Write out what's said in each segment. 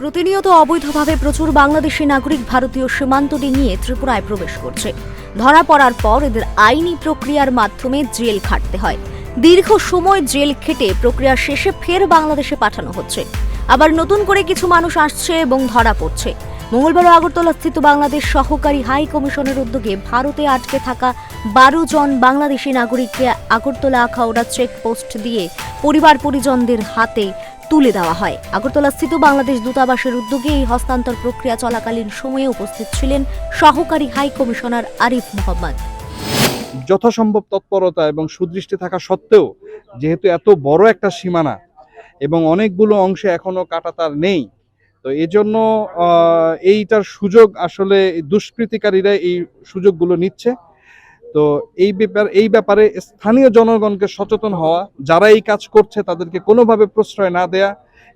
প্রতিনিয়ত অবৈধভাবে প্রচুর বাংলাদেশি নাগরিক ভারতীয় সীমান্ত ডিঙিয়ে ত্রিপুরায় প্রবেশ করছে। ধরা পড়ার পর এদের আইনি প্রক্রিয়ার মাধ্যমে জেল খাটতে হয়। দীর্ঘ সময় জেল খেটে প্রক্রিয়া শেষে ফের বাংলাদেশে পাঠানো হচ্ছে। আবার নতুন করে কিছু মানুষ আসছে এবং ধরা পড়ছে। মঙ্গলবার আগরতলাস্থিত বাংলাদেশ সহকারী হাই কমিশনের উদ্যোগে ভারতে আটকে থাকা বারো জন বাংলাদেশি নাগরিককে আগরতলা আখাউড়া চেকপোস্ট দিয়ে পরিবার পরিজনদের হাতে তুলে দেওয়া হয়। আগরতলাস্থিত বাংলাদেশ দূতাবাসের উদ্যোগে এই হস্তান্তর প্রক্রিয়া চলাকালীন সময়ে উপস্থিত ছিলেন সহকারী হাই কমিশনার আরিফ মোহাম্মদ। যথাসম্ভব তৎপরতা এবং সুদৃষ্টি থাকা সত্ত্বেও, যেহেতু এত বড় একটা সীমানা এবং অনেকগুলো অংশে এখনও কাটাতার নেই, তো এজন্য এইটার সুযোগ আসলে দুষ্কৃতিকারীরা এই সুযোগগুলো নিচ্ছে। তো এই ব্যাপার, এই ব্যাপারে স্থানীয় জনগণকে সচেতন হওয়া, যারা এই কাজ করছে তাদেরকে কোনোভাবে প্রশ্রয় না দেয়া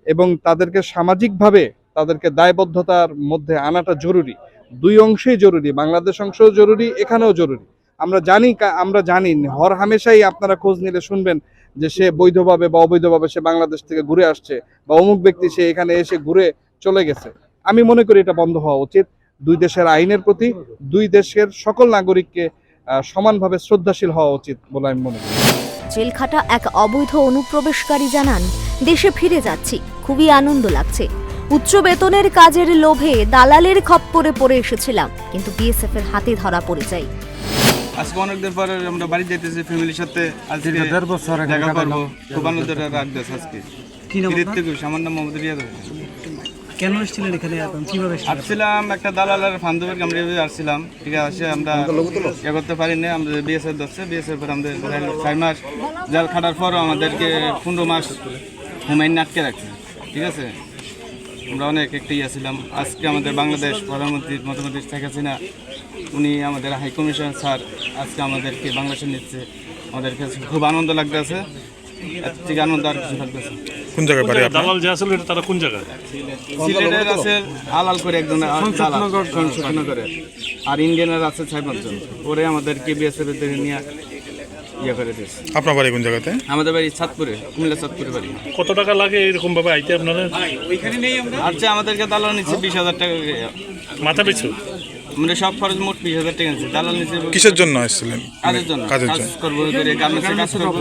এবং তাদেরকে সামাজিকভাবে তাদেরকে দায়বদ্ধতার মধ্যে আনাটা জরুরি। দুই অংশেই জরুরি, বাংলাদেশ অংশেও জরুরি, এখানেও জরুরি। আমরা জানি আমরা জানি, হর হামেশাই আপনারা খোঁজ নিলে শুনবেন যে সে বৈধভাবে বা অবৈধভাবে সে বাংলাদেশ থেকে ঘুরে আসছে বা অমুক ব্যক্তি সে এখানে এসে ঘুরে চলে গেছে। আমি মনে করি এটা বন্ধ হওয়া উচিত। দুই দেশের আইনের প্রতি, দুই দেশের সকল নাগরিককে সমানভাবে শ্রদ্ধাশীল হওয়া উচিত বলে আমি মনে করি। জেলখাটা এক অবৈধ অনুপ্রবেশকারী জানান দেশে ফিরে যাচ্ছি খুবই আনন্দ লাগছে। উচ্চ বেতনের কাজের লোভে দালালের খপ্পরে পড়ে এসেছিলাম কিন্তু বিএসএফ এর হাতে ধরা পড়ে যাই আজকে অনেকদিন পরে আমরা বাড়ি যেতেছি ফ্যামিলির সাথে আজকে দেড় বছর দেখা করব। খুব আনন্দ রাখতেছে আজকে। আমার নাম মোহাম্মদ রিয়াদ। কেন এসেছিলেন এখানে? এখন কীভাবে? আসছিলাম একটা দালালের ফান্দবের আমরা আসছিলাম। ঠিক আছে, আমরা ইয়ে করতে পারি না আমাদের বিএসএফ ধরছে। বিএসএফ আমাদের ছয় মাস জাল খাটার পরও আমাদেরকে পনেরো মাস হুমায়ুন আটকে রাখছে। ঠিক আছে? আমরা অনেক একটা ইয়ে ছিলাম। আজকে আমাদের বাংলাদেশ প্রধানমন্ত্রী মতামন্ত্রী শেখ হাসিনা উনি আমাদের হাই কমিশন স্যার। আজকে আমাদেরকে বাংলাদেশে নিচ্ছে। আমাদের কাছে খুব আনন্দ লাগতেছে। এর থেকে আনন্দ আর কিছু লাগতেছে কোন জায়গায় বাড়ি আপনার? দালাল যে আসলে এটা তারা কোন জায়গায়? সিলেটের আছে আলাল করে একজন আর ইন্ডিয়ানের আছে ছয় পাঁচজন ওরে এর নিয়ে ইয়ে করে দিয়েছে। আপনার বাড়ি কোন জায়গাতে? আমাদের বাড়ি চাঁদপুরে কুমিল্লা বাড়ি। কত টাকা লাগে এরকম ভাবে আইতে আপনারা আমাদেরকে দালাল নিচ্ছে বিশ হাজার টাকা। মাথা পিছু? মানে সব খরচ মোট বিশ হাজার টাকা নিচ্ছে। দালাল নিচ্ছে কিসের জন্য এসেছিলেন কাজের জন্য। কাজ করব করে গার্মেন্টসে কাজ করব।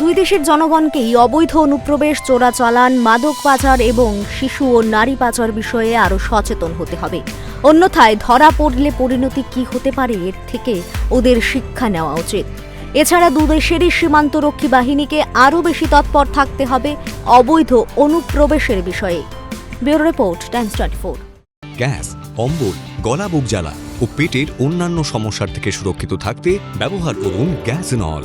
দুই দেশের জনগণকেই অবৈধ অনুপ্রবেশ, চোরাচালান, মাদক পাচার এবং শিশু ও নারী পাচার বিষয়ে আরও সচেতন হতে হবে। অন্যথায় ধরা পড়লে পরিণতি কি হতে পারে এর থেকে ওদের শিক্ষা নেওয়া উচিত। এছাড়া দুদেশেরই সীমান্তরক্ষী বাহিনীকে আরও বেশি তৎপর থাকতে হবে অবৈধ অনুপ্রবেশের বিষয়ে। Bureau report, Times twenty four. Gas, অম্বল, গলা বুক জ্বালা ও পেটের অন্যান্য সমস্যার থেকে সুরক্ষিত থাকতে ব্যবহার করুন গ্যাস নল।